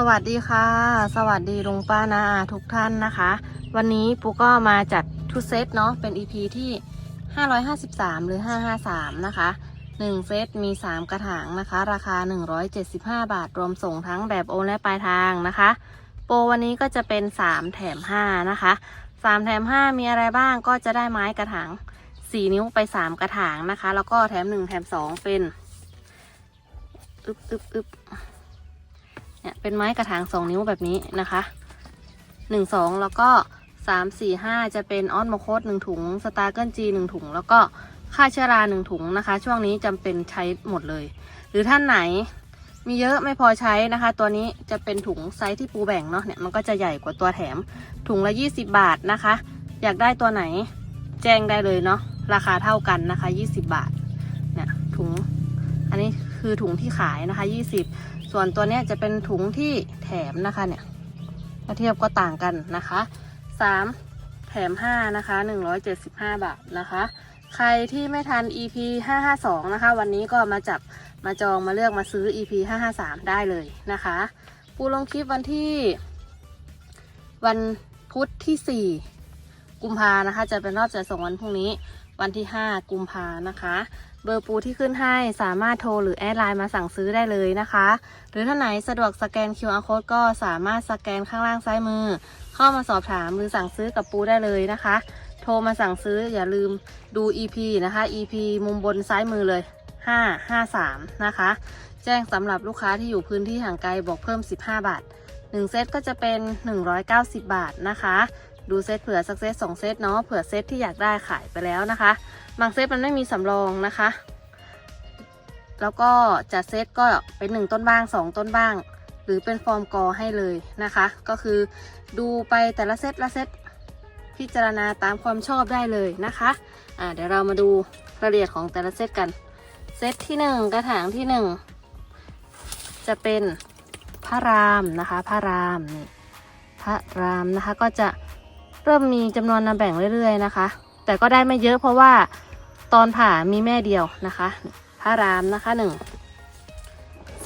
สวัสดีค่ะ สวัสดีลุงป้านาทุกท่านนะคะ วันนี้ปูก็มาจัดทุเซตเนาะเป็น EP ที่ 553 หรือ 553 นะคะ 1 เซตมี 3 กระถางนะคะ ราคา 175 บาท รวมส่งทั้งแบบโอนและปลายทางนะคะ โปรวันนี้ก็จะเป็น 3 แถม 5 นะคะ 3 แถม 5 มีอะไรบ้างก็จะได้ไม้กระถาง 4 นิ้วไป 3 กระถางนะคะ แล้วก็แถม 1 แถม 2 เป็น อึบอึบอึบ เนี่ยเป็นไม้กระถางสองนิ้วแบบนี้นะคะหนึ่งสองแล้วก็สามสี่ห้าจะเป็นออสโมโคสหนึ่งถุง สตาร์เกิลจีหนึ่งถุง แล้วก็ค่าเชื้อราหนึ่งถุงนะคะ ช่วงนี้จำเป็นใช้หมดเลย หรือท่านไหนมีเยอะไม่พอใช้นะคะ ตัวนี้จะเป็นถุงไซส์ที่ปูแบ่งเนาะเนี่ยมันก็จะใหญ่กว่าตัวแถมถุงละ 20 บาทนะคะ อยากได้ตัวไหนแจ้งได้เลยเนาะราคาเท่ากันนะคะ 20 บาทเนี่ยถุงอันนี้คือถุงที่ขายนะคะ 20 ส่วนตัวนี้จะเป็นถุงที่แถมนะคะเนี่ยถ้าเทียบก็ต่างกันนะคะ3แถม5นะคะ175บาทนะคะ ใครที่ไม่ทัน EP 552นะคะ วันนี้ก็มาจับมาจองมาเลือกมาซื้อ EP 553ได้เลยนะคะปูลงคลิปวันที่ วันพุธที่4กุมภานะคะ จะเป็นรอบจัดส่งวันพรุ่งนี้ วันที่5กุมภานะคะ เบอร์ปูที่ขึ้นให้สามารถโทรหรือแอดไลน์มาสั่งซื้อได้เลยนะคะ หรือถ้าไหนสะดวกสแกน QR code ก็สามารถสแกนข้างล่างซ้ายมือ เข้ามาสอบถามหรือสั่งซื้อกับปูได้เลยนะคะ โทรมาสั่งซื้ออย่าลืมดู EP นะคะ EP มุมบนซ้ายมือเลย 553 นะคะ แจ้งสำหรับลูกค้าที่อยู่พื้นที่ห่างไกลบอกเพิ่ม 15 บาท1เซตก็จะเป็น 190 บาทนะคะ ดูเซตเผื่อสักเซต2เซตเนาะเผื่อเซตที่อยากได้ขายไปแล้วนะคะ บางเซตมันไม่มีสำรองนะคะ แล้วก็จัดเซตก็เป็นหนึ่งต้นบ้างสองต้นบ้าง หรือเป็นฟอร์มกอให้เลยนะคะ ก็คือดูไปแต่ละเซตละเซตพิจารณาตามความชอบได้เลยนะคะอ่าเดี๋ยวเรามาดูรายละเอียดของแต่ละเซตกันเซตที่หนึ่งกระถางที่หนึ่งจะเป็นพระรามนะคะ พระรามนี่พระรามนะคะก็จะ เริ่มมีจำนวนมาแบ่งเรื่อย ๆ นะคะ แต่ก็ได้ไม่เยอะเพราะว่าตอนผ่ามีแม่เดียวนะคะพระรามนะคะหนึ่ง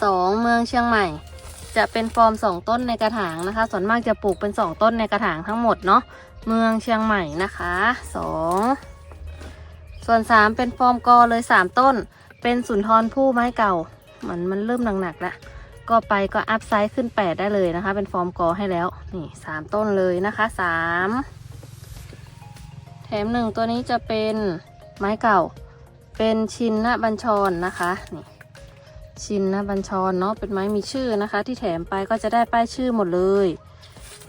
สองเมืองเชียงใหม่ จะเป็นฟอร์มสองต้นในกระถางนะคะ ส่วนมากจะปลูกเป็นสองต้นในกระถางทั้งหมดเนาะเมืองเชียงใหม่นะคะสองส่วนสามเป็นฟอร์มกอเลยสามต้น เป็นสุนทรผู้ไม้เก่าเหมือนมันเริ่มหนักๆแล้ว ก็ไปก็อัพไซส์ขึ้นแปดได้เลยนะคะ เป็นฟอร์มกอให้แล้ว นี่สามต้นเลยนะคะสามแถมหนึ่งตัวนี้จะเป็นไม้เก่า เป็นชินนะบัญชรนะคะ นี่ ชินนะบัญชรเนาะ เป็นไม้มีชื่อนะคะ ที่แถมไปก็จะได้ป้ายชื่อหมดเลย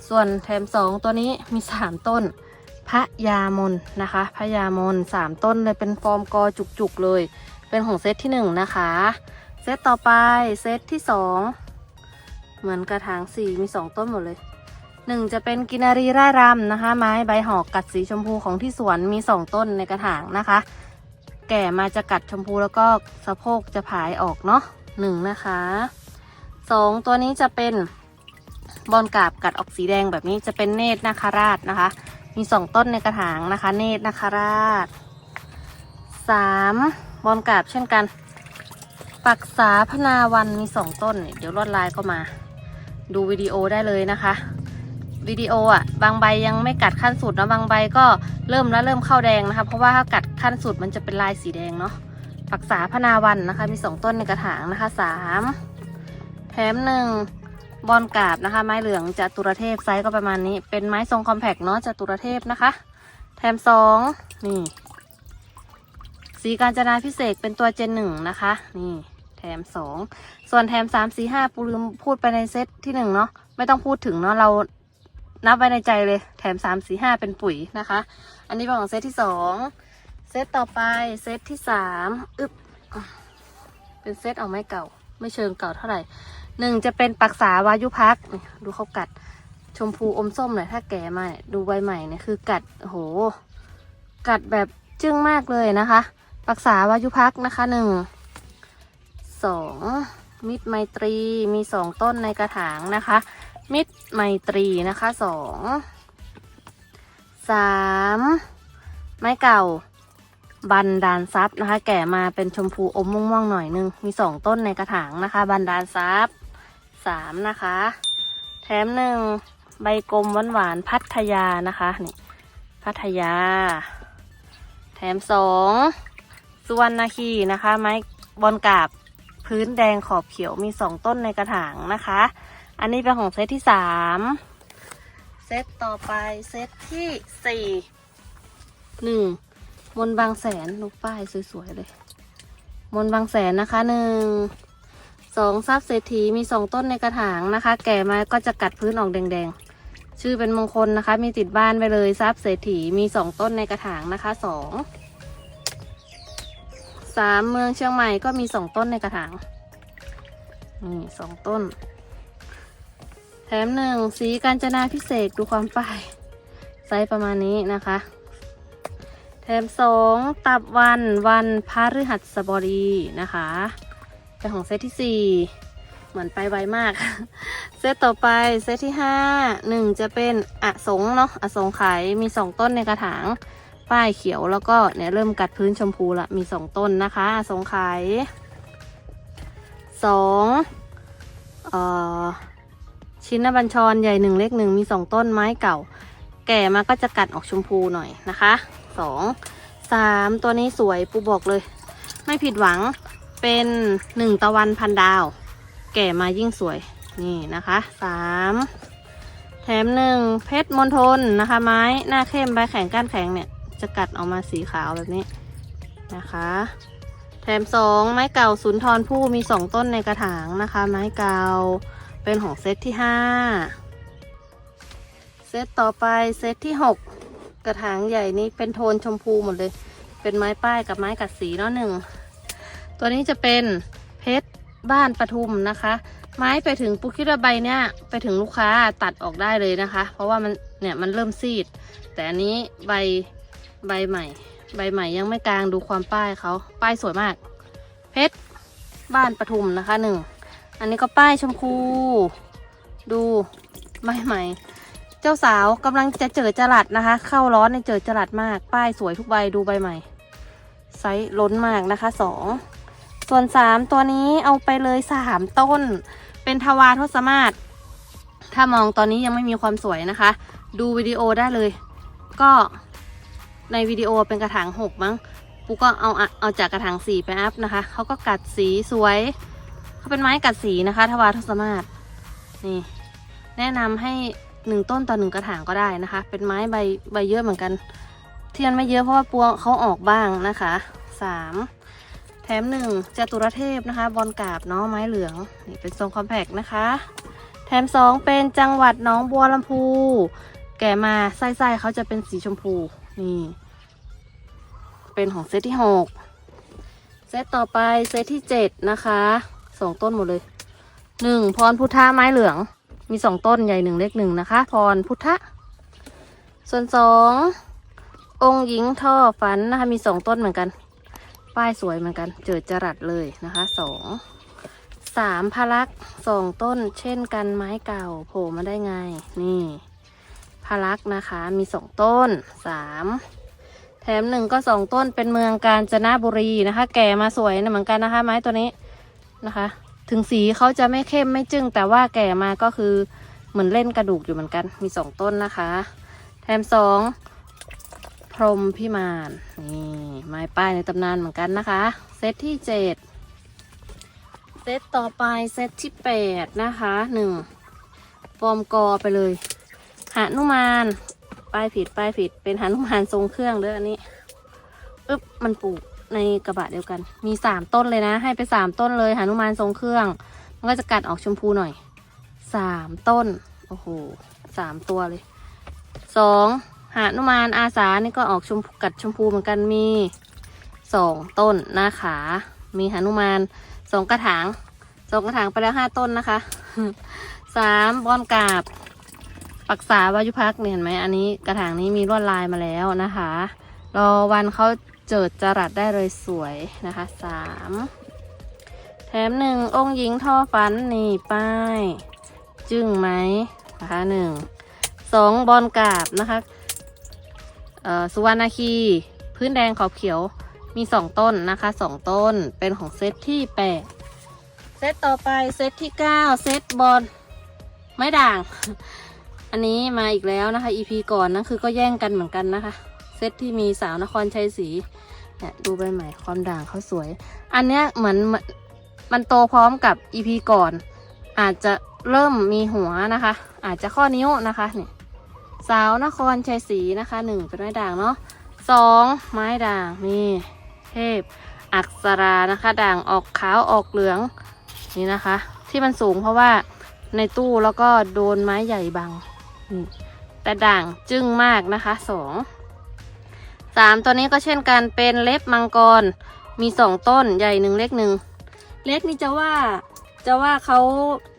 ส่วนแถมสองตัวนี้มีสามต้น พระยามนนะคะพระยามนสามต้นเลยเป็นฟอร์มกอจุกๆเลย เป็นของเซตที่หนึ่งนะคะ เซตต่อไปเซตที่สองเหมือนกระถางสี่มีสองต้นหมดเลยหนึ่งจะเป็นกินารีร่ายรำนะคะ ไม้ใบหอกกัดสีชมพูของที่สวนมีสองต้นในกระถางนะคะ แก่มาจะกัดชมพูแล้วก็สะโพกจะผายออกเนาะหนึ่งนะคะสองตัวนี้จะเป็นบอลกาบกัดออกสีแดงแบบนี้จะเป็นเนตรนาคราชนะคะ มีสองต้นในกระถางนะคะ เนตรนาคราชสามบอลกาบเช่นกัน ปักษาพนาวันมีสองต้น เดี๋ยวลวดลายก็มา ดูวิดีโอได้เลยนะคะวิดีโออะบางใบยังไม่กัดขั้นสุดนะบางใบก็เริ่มแล้วเริ่มเข้าแดงนะคะ เพราะว่าถ้ากัดขั้นสุดมันจะเป็นลายสีแดงเนาะปักษาพนาวันนะคะ มีสองต้นในกระถางนะคะสามแถมหนึ่งบอลกาบนะคะ ไม้เหลืองจตุรเทพไซส์ก็ประมาณนี้ เป็นไม้ทรงคอมแพกเนาะจตุรเทพนะคะ แถมสองนี่ สีการจนาพิเศษเป็นตัวเจนหนึ่งนะคะ นี่ แถมสองส่วนแถมสามสี่ห้าปูลืมพูดไปในเซตที่หนึ่งเนาะไม่ต้องพูดถึงเนาะเรานับไว้ในใจเลย แถมสามสี่ห้าเป็นปุ๋ยนะคะ อันนี้เป็นของเซตที่สองเซตต่อไปเซตที่สามอึบเป็นเซตเอาไม้เก่า ไม่เชิงเก่าเท่าไหร่หนึ่งจะเป็นปักษาวายุพักดูเขากัดชมพูอมส้มเลยถ้าแก่มาเนี่ยดูใบใหม่เนี่ยคือกัดโอ้โห กัดแบบจึ้งมากเลยนะคะ ปักษาวายุพักนะคะหนึ่ง สองมิตรไมตรีมีสองต้นในกระถางนะคะ มิตรไมตรีนะคะสองสามไม้เก่า บันดาลซับนะคะ แก่มาเป็นชมพูอมม่วงๆหน่อยนึง มีสองต้นในกระถางนะคะ บันดาลซับสามนะคะ แถมหนึ่งใบกลมหวานหวานๆพัทยานะคะนี่พัทยา แถมสองสุวรรณคีนะคะ ไม้บอลกาบ พื้นแดงขอบเขียวมีสองต้นในกระถางนะคะ อันนี้เป็นของเซตที่สามเซตต่อไปเซตที่สี่หนึ่งมนบางแสนลูกป้ายสวยๆเลย มนบางแสนนะคะหนึ่งสองทรัพย์เศรษฐีมีสองต้นในกระถางนะคะ แก่มาก็จะกัดพื้นออกแดงๆ ชื่อเป็นมงคลนะคะ มีติดบ้านไปเลยทรัพย์เศรษฐีมีสองต้นในกระถางนะคะสอง สามเมืองเชียงใหม่ก็มีสองต้นในกระถาง นี่สองต้น แถมหนึ่งสีกาญจนาพิเศษดูความป้ายไซส์ประมาณนี้นะคะ แถมสองตับวันวันพฤหัสบดีนะคะเป็นของเซตที่สี่เหมือนไปไวมาก เซตต่อไปเซตที่ห้าหนึ่งจะเป็นอสงเนาะอสงไขยมีสองต้นในกระถาง ป้ายเขียวแล้วก็เนี่ยเริ่มกัดพื้นชมพูละมีสองต้นนะคะอสงไขยสองเอ่อชิ้นนบัญชรใหญ่หนึ่งเล็กหนึ่งมีสองต้นไม้เก่า แก่มาก็จะกัดออกชมพูหน่อยนะคะสองสามตัวนี้สวยปูบอกเลย ไม่ผิดหวังเป็นหนึ่งตะวันพันดาว แก่มายิ่งสวยนี่นะคะสามแถมหนึ่งเพชรมณฑลนะคะ ไม้หน้าเข้มใบแข็งก้านแข็งเนี่ย จะกัดออกมาสีขาวแบบนี้นะคะ แถมสองไม้เก่าสุนทรผู้มีสองต้นในกระถางนะคะ ไม้เก่าเป็นของเซตที่ห้าเซตต่อไปเซตที่หกกระถางใหญ่นี้เป็นโทนชมพูหมดเลย เป็นไม้ป้ายกับไม้กัดสีเนาะหนึ่งตัวนี้จะเป็นเพชรบ้านปทุมนะคะ ไม้ไปถึงปุ๊กคิดว่าใบเนี่ยไปถึงลูกค้าตัดออกได้เลยนะคะ เพราะว่ามันเนี่ยมันเริ่มซีด แต่อันนี้ใบ ใบใหม่ ใบใหม่ยังไม่กลางดูความป้ายเขาป้ายสวยมาก เพชรบ้านปทุมนะคะหนึ่งอันนี้ก็ป้ายชมพูดูใบใหม่ เจ้าสาวกำลังจะเจอจรัดนะคะ เข้าร้อนในเจอจรัดมาก ป้ายสวยทุกใบดูใบใหม่ไซส์ล้นมากนะคะสองส่วนสามตัวนี้เอาไปเลยสามต้น เป็นทวารทศมาศถ้ามองตอนนี้ยังไม่มีความสวยนะคะ ดูวิดีโอได้เลย ก็ ในวิดีโอเป็นกระถางหกมั้งปูก็เอาเอาจากกระถางสี่ไปอัพนะคะเขาก็กัดสีสวยเขาเป็นไม้กัดสีนะคะทวารทศมาศนี่ แนะนำให้หนึ่งต้นต่อหนึ่งกระถางก็ได้นะคะ เป็นไม้ใบใบเยอะเหมือนกัน เทียนไม่เยอะเพราะว่าปัวเขาออกบ้างนะคะสามแถมหนึ่งจตุรเทพนะคะ บอลกาบเนาะไม้เหลืองนี่เป็นทรงคอมแพกนะคะ แถมสองเป็นจังหวัดน้องบัวลำพู แก่มาไส้ๆเขาจะเป็นสีชมพูนี่ เป็นของเซตที่หกเซตต่อไปเซตที่เจ็ดนะคะสองต้นหมดเลยหนึ่งพรพุทธะไม้เหลือง มีสองต้นใหญ่หนึ่งเล็กหนึ่งนะคะ พรพุทธะส่วนสององค์หญิงท่อฝันนะคะมีสองต้นเหมือนกัน ป้ายสวยเหมือนกัน เจิดจรัสเลยนะคะสองสามพลักษ์สองต้น เช่นกันไม้เก่าโผล่มาได้ไง นี่พลักษ์นะคะมีสองต้นสาม แถมหนึ่งก็สองต้นเป็นเมืองกาญจนบุรีนะคะ แก่มาสวยนะเหมือนกันนะคะ ไม้ตัวนี้นะคะ ถึงสีเขาจะไม่เข้มไม่จึ้งแต่ว่าแก่มาก็คือเหมือนเล่นกระดูกอยู่เหมือนกัน มีสองต้นนะคะ แถมสองพรหมพิมานนี่ไม้ป้ายในตำนานเหมือนกันนะคะ เซตที่เจ็ดเซตต่อไปเซตที่แปดนะคะหนึ่งฟอร์มกอไปเลยหานุมาน ป้ายผิดป้ายผิด เป็นหานุมานทรงเครื่องเด้ออันนี้อึ๊บมันปลูกในกระบะเดียวกัน มีสามต้นเลยนะ ให้ไปสามต้นเลยหานุมานทรงเครื่อง มันก็จะกัดออกชมพูหน่อยสามต้น โอ้โหสามตัวเลยสองหานุมานอาสานี่ก็ออกชมพูกัดชมพูเหมือนกันมีสองต้นนะคะ มีหานุมานสองกระถางสองกระถางไปแล้วห้าต้นนะคะสามบอนกาบ ปักษาวายุพักเนี่ยเห็นไหมอันนี้กระถางนี้มีลวดลายมาแล้วนะคะ รอวันเขาเจิดจรัสได้เลยสวยนะคะสามแถมหนึ่งองค์หญิงท่อฟันนี่ป้าย จึ้งไหมนะคะหนึ่งสองบอลกาบนะคะสุวรรณคี พื้นแดงขอบเขียวมีสองต้นนะคะสองต้นเป็นของเซตที่แปดเซตต่อไปเซตที่เก้าเซตบอลไม้ด่าง อันนี้มาอีกแล้วนะคะ EP ก่อนนั่นคือก็แย่งกันเหมือนกันนะคะ เซตที่มีสาวนครชัยศรีเนี่ยดูใบใหม่ความด่างเขาสวย อันเนี้ยเหมือนมันโตพร้อมกับ EP ก่อน อาจจะเริ่มมีหัวนะคะ อาจจะข้อนิ้วนะคะเนี่ยสาวนครชัยศรีนะคะหนึ่งเป็นไม้ด่างเนาะสองไม้ด่างนี่เทพ อักษรานะคะ ด่างออกขาวออกเหลืองนี่นะคะ ที่มันสูงเพราะว่าในตู้แล้วก็โดนไม้ใหญ่บัง แต่ด่างจึ้งมากนะคะสองสามตัวนี้ก็เช่นกันเป็นเล็บมังกรมีสองต้นใหญ่หนึ่งเล็กหนึ่งเล็กนี่จะว่าจะว่าเขา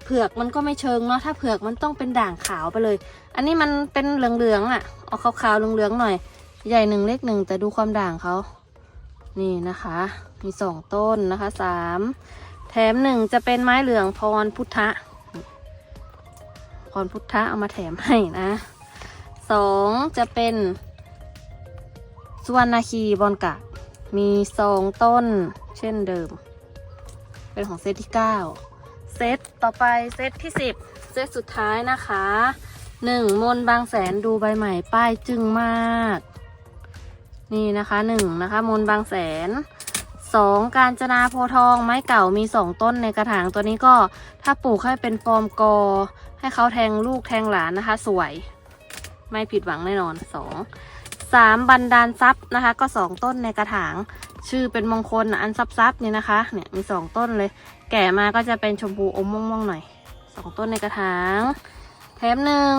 เผือกมันก็ไม่เชิงเนาะถ้าเผือกมันต้องเป็นด่างขาวไปเลย อันนี้มันเป็นเหลืองๆอะเอาขาวๆเหลืองๆหน่อย ใหญ่หนึ่งเล็กหนึ่งแต่ดูความด่างเขานี่นะคะ มีสองต้นนะคะสามแถมหนึ่งจะเป็นไม้เหลืองพรพุทธะ พรพุทธะเอามาแถมให้นะสองจะเป็นสุวรรณคีบอนกะมีสองต้นเช่นเดิม เป็นของเซตที่9เซตต่อไปเซตที่10เซตสุดท้ายนะคะ1มนบางแสนดูใบใหม่ป้ายจึงมาก นี่นะคะ1นะคะ มนบางแสน 2 การจนาโพทองไม้เก่ามี 2 ต้นในกระถางตัวนี้ก็ถ้าปลูกให้เป็นฟอร์มกอ ให้เขาแทงลูกแทงหลานนะคะ สวย ไม่ผิดหวังแน่นอน 2 3บันดาลทรัพย์นะคะ ก็ 2 ต้นในกระถาง ชื่อเป็นมงคลอันซับซับนี่นะคะเนี่ยมีสองต้นเลย แก่มาก็จะเป็นชมพูอมม่วงๆหน่อยสองต้นในกระถาง แถมหนึ่ง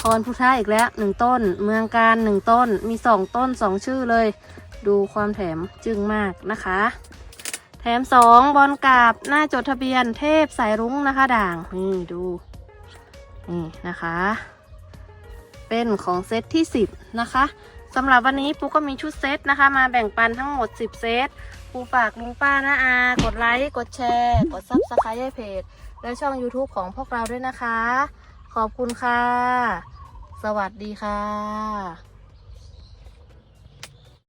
พรพุทธะอีกแล้วหนึ่งต้น เมืองการหนึ่งต้นมีสองต้นสองชื่อเลย ดูความแถมจึงมากนะคะ แถมสองบอลกาบหน้าจดทะเบียนเทพสายรุ้งนะคะด่าง นี่ดู นี่นะคะ เป็นของเซตที่ 10 นะคะสำหรับวันนี้ปูก็มีชุดเซตนะคะ มาแบ่งปันทั้งหมด 10 เซตปูฝากลุงป้านะอา กดไลค์ กดแชร์ กดซับสไครต์ให้เพจ และช่อง YouTube ของพวกเราด้วยนะคะ ขอบคุณค่ะ สวัสดีค่ะ